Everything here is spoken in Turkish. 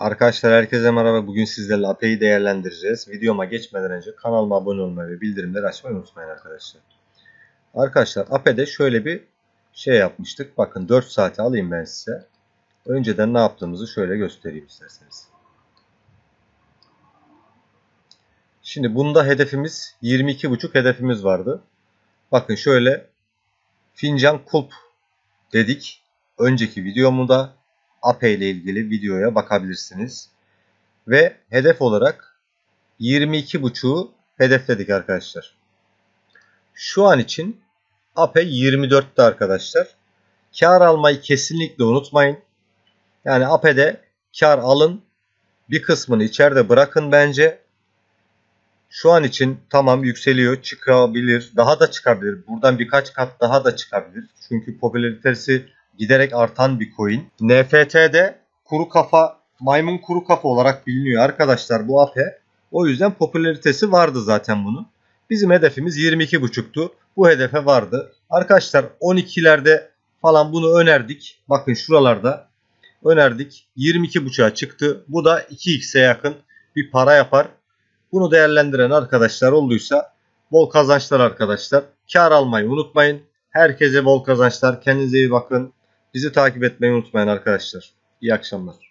Arkadaşlar herkese merhaba. Bugün sizlerle API'yi değerlendireceğiz. Videoma geçmeden önce kanalıma abone olmayı ve bildirimleri açmayı unutmayın arkadaşlar. Arkadaşlar API'de şöyle bir şey yapmıştık. Bakın 4 saate alayım ben size. Önceden ne yaptığımızı şöyle göstereyim isterseniz. Şimdi bunda hedefimiz 22.5 hedefimiz vardı. Bakın şöyle fincan kulp dedik. Önceki videomda APE ile ilgili videoya bakabilirsiniz. Ve hedef olarak 22.5'u hedefledik arkadaşlar. Şu an için APE 24'te arkadaşlar. Kar almayı kesinlikle unutmayın. Yani APE'de kar alın. Bir kısmını içeride bırakın bence. Şu an için tamam yükseliyor, çıkabilir, daha da çıkabilir. Buradan birkaç kat daha da çıkabilir. Çünkü popülaritesi giderek artan bir coin. NFT'de kuru kafa, maymun kuru kafa olarak biliniyor arkadaşlar bu APE. O yüzden popülaritesi vardı zaten bunun. Bizim hedefimiz 22.5'tu. Bu hedefe vardı. Arkadaşlar 12'lerde falan bunu önerdik. Bakın şuralarda önerdik. 22.5'a çıktı. Bu da 2x'e yakın bir para yapar. Bunu değerlendiren arkadaşlar olduysa bol kazançlar arkadaşlar. Kar almayı unutmayın. Herkese bol kazançlar. Kendinize iyi bakın. Bizi takip etmeyi unutmayın arkadaşlar. İyi akşamlar.